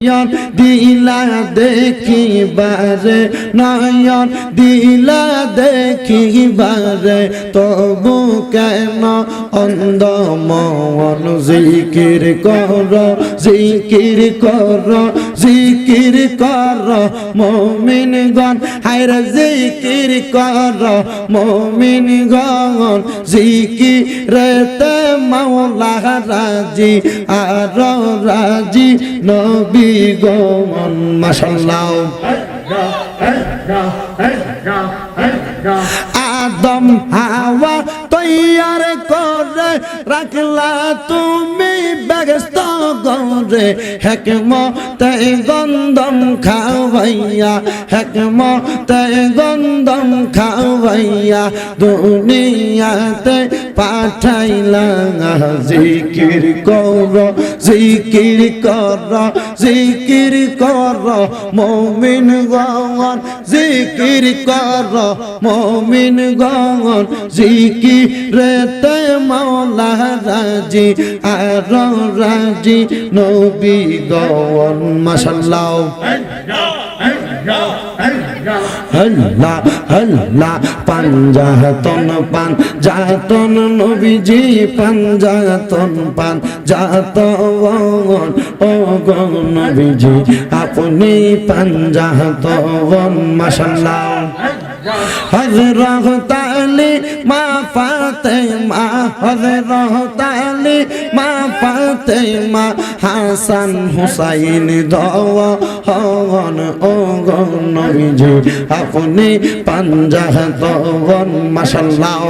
নয়ন দিলা দেখিবারে নয়ন দিলা দেখিবারে তবু কেন অন্ধ মন জিকির কর জিকির কর? জিকির কর মমিন গণ হায়র জিকির কর মমিন গন গণ জিকিরেতে মাওলা রাজি, আর রাজি, নবী গমন মাশাল্লাহ আদম, হাওয়া তৈয়ার করে রাখলা তুমি ব্যস্ত গরে। হেকমতে গন্ধম খাওয়াইয়া হেকমতে গন্ধম খাওয়াইয়া দুনিয়াতে পাঠাইলা জিকির কর জিকির কর জিকির কর, মমিন গণ জিকির কর, মমিন গণ জিকিরেতে মাওলা রাজি, আর রাজি নবী গণ মাশাল্লাহ। হল্লা হল্লা পাঞ্জাতন পান জাতন নবীজি পাঞ্জাতন পান জাতন ও গো নবীজি, আপনি পাঞ্জাতন মাশাল্লাহ হজরত আলী, মা পাতে মা হজরত আলী, মা ফাতেমা, হাসান হুসাইন দন ও নবীজি, আপনি পাঞ্জাতন মাশাল্লাহ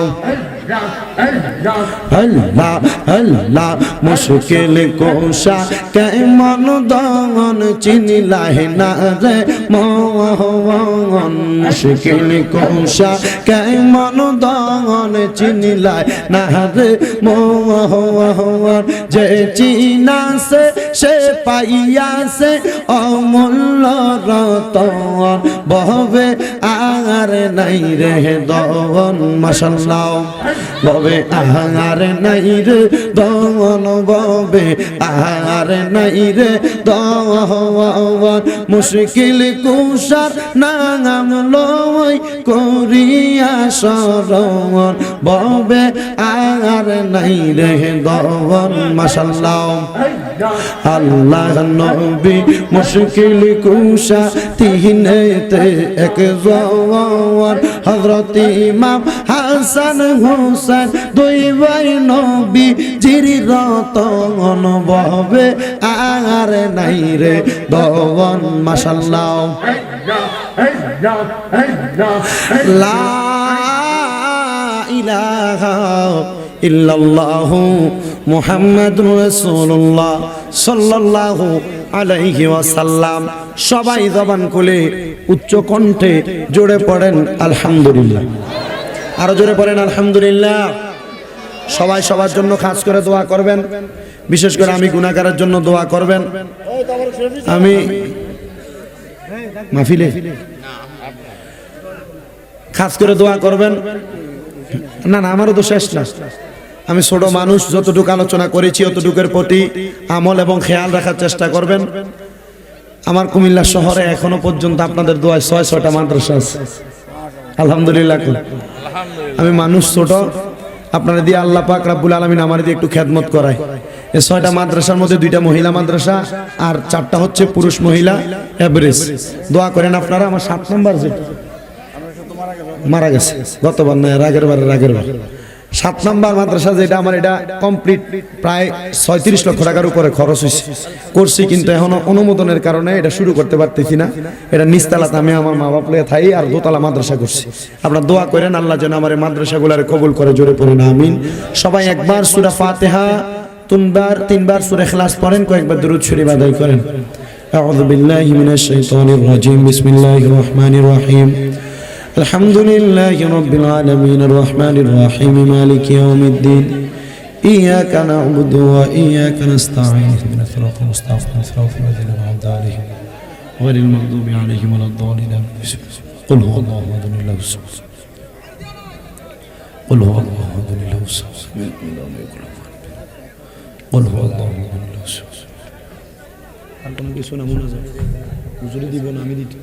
আল্লাহ আল্লাহ, মুশকিল কোষা কেমন দমন চিনিলাহে না রে মোহন মুশকিল কোষা কেমন দমন চিনিলাই না রে মোহন যে চিনাসে সে পাইয়াছে অমূল্য রতন। বহবে আর নাই রে দন মাসাল্লাহ ববে আহার নাই রে দন, ববে আহার নাই রে দন। মুশকিল কুষার নাম লই করিয়া সরণ ববে আর নাই রে দন মাসাল্লাহ আল্লাহ নবী মুশকিল কুষা তিনেতে এক জওয়ান হযরত ইমাম হাসান হুসেন, দুই ভাই নবী জিরি রতন ববে আর নাই রে রাসূলুল্লাহ সাল্লাল্লাহু আলাইহি ওয়াসাল্লাম। সবাই জবান খুলে উচ্চ কণ্ঠে জোরে পড়েন আলহামদুলিল্লাহ। আরও জোরে পড়েন আলহামদুলিল্লাহ। সবাই সবার জন্য খাস করে দোয়া করবেন। বিশেষ করে আমি গুণাগারের জন্য দোয়া করবেন। আমি মাহফিলে খাস করে দোয়া করবেন। না না, আমারও তো শেষ না। আমি ছোট মানুষ, যতটুকু আলোচনা করেছি, অতটুকুর প্রতি আমল এবং খেয়াল রাখার চেষ্টা করবেন। আমার কুমিল্লা শহরে এখনও পর্যন্ত আপনাদের দোয়ায় ছয়, ছয়টা মাদ্রাসা আছে। আলহামদুলিল্লাহ আমি মানুষ ছোট, আপনারা দিয়ে আল্লাহ পাক রাব্বুল আলমিন আমার দিয়ে একটু খেদমত করায়। এই ছয়টা মাদ্রাসার মধ্যে দুইটা মহিলা মাদ্রাসা, আর চারটা হচ্ছে পুরুষ মহিলা এভারেজ দোয়া করেন আপনারা, আমার সাত নম্বর যেটা। মারা গেছে। গতবার না রাগের বার রাগের বার। সাত নম্বর মাদ্রাসা যেটা আমার এটা কমপ্লিট প্রায় ছয়ত্রিশ লক্ষ টাকার উপরে খরচ হয়েছে করছি কিন্তু এখনো অনুমোদনের কারণে এটা শুরু করতে পারতেছি না এটা নিস্তালাতে আমি আমার মা বাপ লিয়ে থাই আর দোতলা মাদ্রাসা করছি আপনার দোয়া করেন আল্লাহ যেন আমার এই মাদ্রাসাগুলার কবুল করে জোরে পড়েন আমিন সবাই একবার সুরা ফাতেহা তিনবার তিনবার সুরে খেলাস পড়েন কয়েকবার দরুদ শরীফ আদায় করেন أعوذ بالله من الشيطان الرجيم بسم الله الرحمن الرحيم الحمد لله رب العالمين الرحمن الرحيم مالك يوم الدين إياك نعبد وإياك نستعين اهدنا الصراط المستقيم صراط الذين أنعمت عليهم غير المغضوب عليهم ولا الضالين قل هو الله أحد الله الصمد قل هو الله أحد الله الصمد قل هو الله أحد الله الصمد আর কোনো কিছু না মনে যায় হুজুরি দিব না আমি দিতে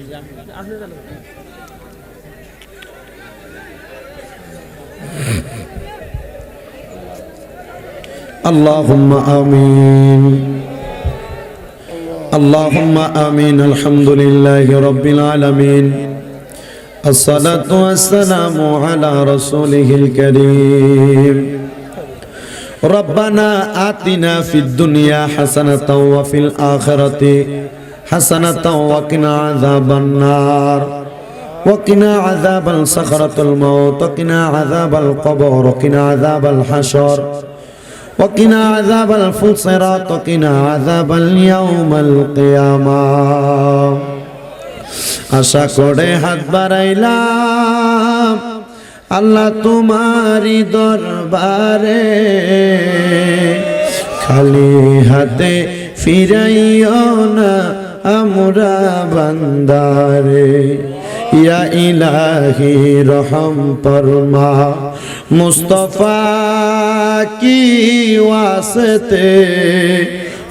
اللهم آمين. اللهم آمين. الحمد لله رب العالمين. الصلاة والسلام على رسوله الكريم. ربنا آتنا في الدنيا حسنة وفي الآخرة حسنة وقنا عذاب النار. وقنا عذاب الصخرة الموت وقنا عذاب القبر وقنا عذاب الحشر. وقنا عذاب الفصرات وقنا عذاب اليوم القيامة আশা করে হাত বাড়াইলাম আল্লাহ তোমারি দরবারে খালি হাতে ফিরাইও না আমরা বান্দারে ইয়া ইলাহি রহম পরমা মুস্তফা কি ওয়াসতে?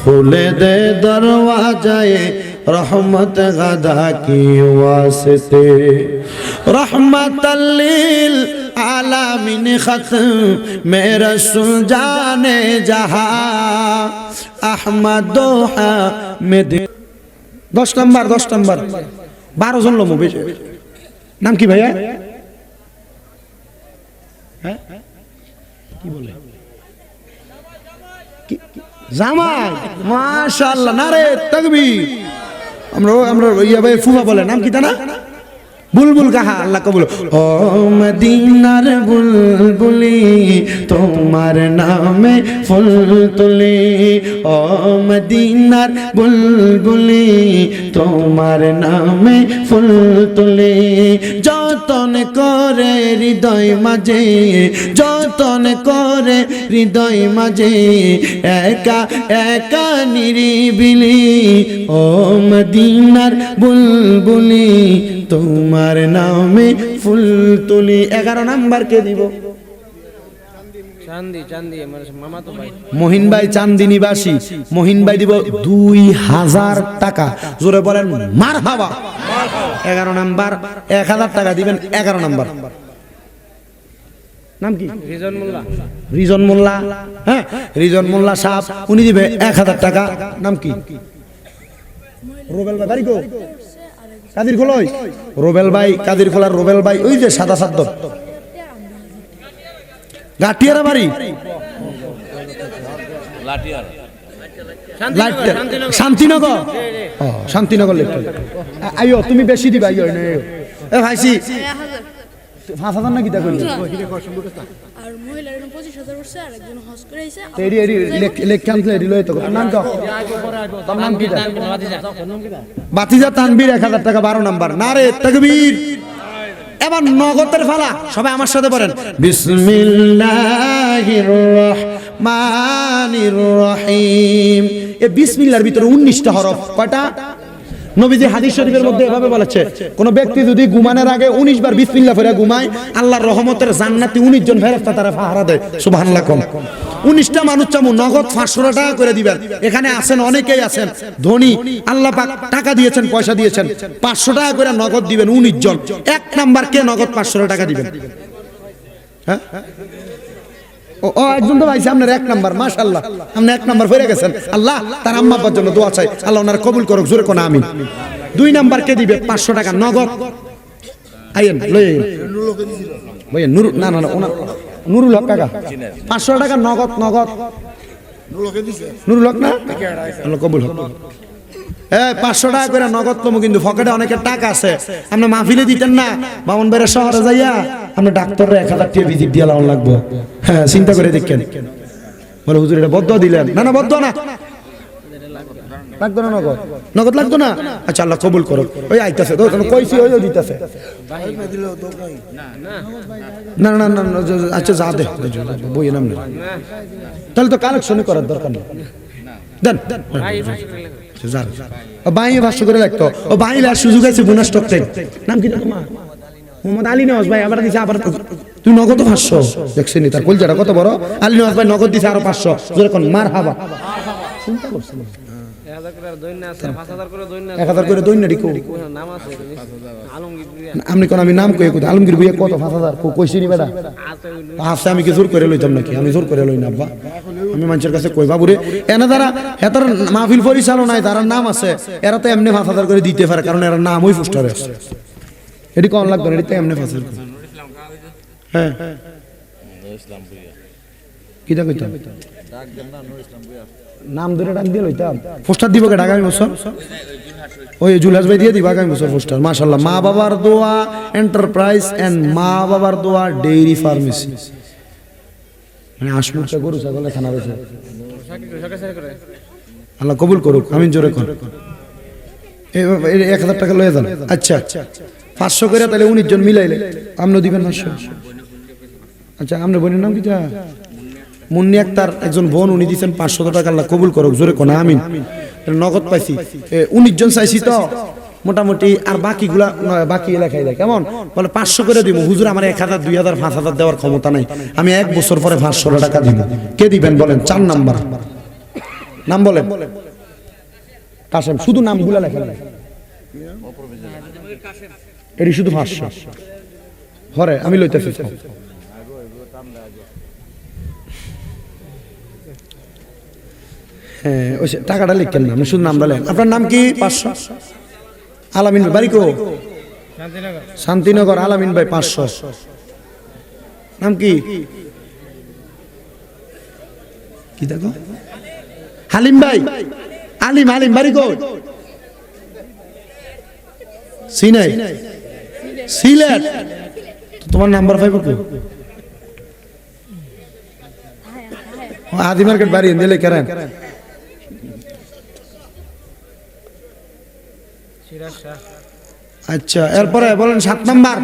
খুলে দে দরওয়াজায়ে রহমত গদা কি ওয়াসতে? রহমতাল্লিল আলামিন খতম মেরা সুল জানে জাহা। আহমদ মেদ দশ নম্বর দশ নম্বর। বারো জন লোক বেশি। নাম কি ভাইয়া? হ্যাঁ? কি বলে? জামাই! মাশাআল্লাহ, নারে তাকবীর! আমরা আমরা ইয়া ভাই ফুফা বলে, নাম কি তা না বুলবুল কাহা আল্লাহ কবুল। ও মদিনার বুলবুলি, তোমার নামে ফুল তুলি। ও মদিনার বুলবুলি, তোমার নামে ফুল তুলি। যতন করে হৃদয় মাঝে, যতন করে হৃদয় মাঝে, একা একা নিরিবিলি। ও মদিনার বুলবুলি তোমার নামে ফুল তুলি এগারো নাম্বার কে দিব। চান্দি চান্দি আমার মামা তো ভাই। চান্দি নিবাসী মহিন ভাই দিব দুই হাজার টাকা। জোরে বলেন মার হাবা। এগারো নাম্বার এক হাজার টাকা দিবেন এগারো নাম্বার। নাম কি? রিজন মোল্লা। রিজন মোল্লা হ্যাঁ? রিজন মোল্লা সাহেব উনি দিবে এক হাজার টাকা। নাম কি? রোবেল বাড়ি কো? কাদির খোলই রোবেল ভাই, কাদির খোলার রোবেল ভাই, ওই যে সাদা সাদ্দ। গাটিয়ারা বাড়ি? শান্তিনগর? শান্তিনগর লিখতে আইও তুমি বেশি দিবা আইও। এ ভাইসি, পাঁচ হাজার না কিতা করলি মহিলার বারো নাম্বার না রে এবার নগদের ফালা সবাই আমার সাথে বলেন বিসমিল্লাহির রহমানির রহিম এ ভিতরে 19টা হরফ কয়টা নবীজি হাদিস শরীফের মধ্যে এভাবে বলেছে, কোন ব্যক্তি যদি ঘুমানোর আগে 19 বার বিসমিল্লাহ পড়ে ঘুমায়, আল্লাহর রহমতের জান্নাতি 19 জন ফেরেশতা তারা পাহারা দেয়। কম। 19টা মানুষ চামু, নগদ 500 টাকা করে দিবেন। এখানে আছেন, অনেকেই আছেন। ধনী, আল্লাহ পাক টাকা দিয়েছেন, পয়সা দিয়েছেন। 500 টাকা করে নগদ দিবেন 19 জন। এক নাম্বার কে নগদ 500 টাকা দিবেন? হ্যাঁ? ও একজন তো ভাইছে, আপনার এক নাম্বার, মাশাআল্লাহ। আপনি এক নাম্বার হয়ে গেছেন। আল্লাহ, তার আম্মা জন্য দোয়া চাই। আল্লাহ কবুল করুক, জোরে কোন, আমিন। দুই নাম্বার কে দিবে? পাঁচশো টাকা নগদ। আইয়েন লই ভাইয়া না না না, ওনার নুরুল পাঁচশো টাকা নগদ নগদ। নুরুল হক না? কবুল হক। এ পাঁচশো টাকা করে নগদ কমু কিন্তু পকেটে অনেকের টাকা আছে। আপনি মাহফিলে দিতেন না বামন বেড়ে শহরে যাইয়া আপনি ডাক্তাররা এক হাজার টাকা ভিজিট দিয়ে লাউন লাগবো। হ্যাঁ চিন্তা করে দেখেন। বলে হুজুর এটা বদ্ধ দিলেন। না না বদ্ধ না। লাগতো না নগদ? নগদ লাগতো না? আচ্ছা আল্লাহ কবুল করো ওই আইতাছে তো কইছি ওই দিতেছে। না না না না, আচ্ছা যা দে বই নাম তাহলে তো কালেকশনই করার দরকার নেই। দেন। ও বাই ভাষ্য করে লাগতো ও বাই লার সুযোগ আছে বোনাস থেকে নাম কি মোহাম্মদ আলী ভাই, আবার দিছে আবার তুই নগদ পাঁচশো। দেখছিনি তার কলজাটা কত বড়? আলী ভাই নগদ দিছে আরও পাঁচশো। মার হাবা চিন্তা করছিলাম এক হাজার করে দৈন্য আপনি কোন আমি নাম কয়ে কোথায় আলমগীর ভুইয়া কত? পাঁচ হাজার? কইছি নি বেটা? আছে আমি কি জোর করে লইতাম নাকি? আমি জোর করে লই না আব্বা। আমি মানুষের কাছে কই বাবুরে এনে তারা হেতার মাহফিল পরিচালনায় তার নাম আছে। এরা তো এমনি পাঁচ হাজার করে দিতে পারে কারণ এরা নাম ওই পোস্টারে আছে। এটি কম লাগবে না? এটি তো এমনি পাঁচ হাজার। হ্যাঁ। কিটা কইতাম? নাম ধরে ডাক দিয়ে লইতাম। পোস্টার দিব কে আগামী বছর ওই জুলহাস ভাই দিয়ে দিব আগামী বছর পোস্টার মাশাল্লাহ মা বাবার দোয়া এন্টারপ্রাইজ এন্ড মা বাবার দোয়া ডেইরি ফার্মেসি মানে আসমুচা গরু ছাগলে খানা সরকার আল্লাহ কবুল করুক আমি জোরে কর এক হাজার টাকা লয়ে যান। আচ্ছা। আচ্ছা পাঁচশো করে তাহলে উনিশ জন মিলাইলে। আপনিও দিবেন পাঁচশো। আচ্ছা আপনার বোনের নাম কিটা মুন্নি আক্তার একজন বোন, উনি দিচ্ছেন পাঁচশো টাকা, আল্লাহ কবুল করুক, জোরে কোনা, আমিন। নগদ পাইছি। উনিশ জন চাইছি তো? মোটামুটি, আর বাকিগুলা বাকি এলাকায় দেয়। কেমন? বলে পাঁচশো করে দিব হুজুর, আমার এক হাজার, দুই হাজার, পাঁচ হাজার দেওয়ার ক্ষমতা নাই। আমি এক বছর পরে পাঁচশো টাকা দিব কে দিবেন বলেন? চার নাম্বার। নাম বলেন। কাশেম, শুধু নামগুলা লেখা এটি শুধু ভাষ্য হরে, আমি লইতেছি হ্যাঁ ওই টাকাটা লিখেন না আমি শুধু নামটা লেখেন। আপনার নাম কি? পাঁচশো? আলামিন বাড়ি কো? শান্তিনগর শান্তিনগর আলামিন ভাই, পাঁচশো। নাম কি? কি দেখো? হালিম ভাই। আলিম আলিম বাড়ি কো? সিনাই। সিলেট। তোমার নাম্বার ফাইভ কো আদি মার্কেট বাড়ি দিলে কেন আচ্ছা এরপরে বলেন সাত নম্বর।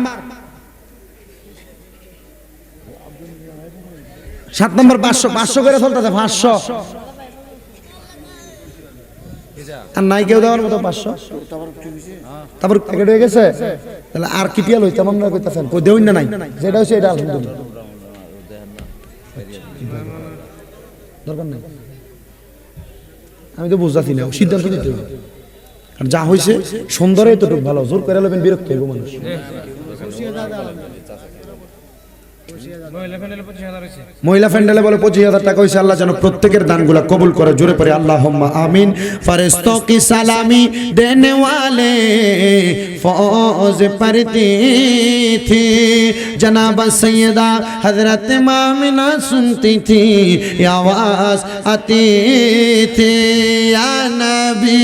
সাত নম্বর পাঁচশো পাঁচশো করে চলতেছে, পাঁচশো। আর নাই কেউ দেওয়ার মতো পাঁচশো। তারপর প্যাকেট হয়ে গেছে। তাহলে আর কিটিয়া লইতাম আমরা কইতাছেন? কই দেউন না নাই? যেটা হচ্ছে এটা আলহামদুলিল্লাহ। দরকার নাই। আমি তো বুঝতেছি না, সিদ্ধান্ত নিতে হবে যা হয়েছে সুন্দরে এতটুকু ভালো জোর করে লবেন বিরক্ত হইব মানুষ মহিলা প্যান্ডেলে পঁচিশ হাজার হয়েছে মহিলা ফ্যান্ডেলে বলে পঁচিশ হাজার টাকা হয়েছে আল্লাহ যেন প্রত্যেকের দানগুলা কবুল করে জোরে পড়ে আল্লাহ আমিন ফরেস্তোं की सलामी देने वाले फौज पढ़ती थी जनाब सैयदा हजरत मामिना सुनती थी ये आवाज आती थी या नबी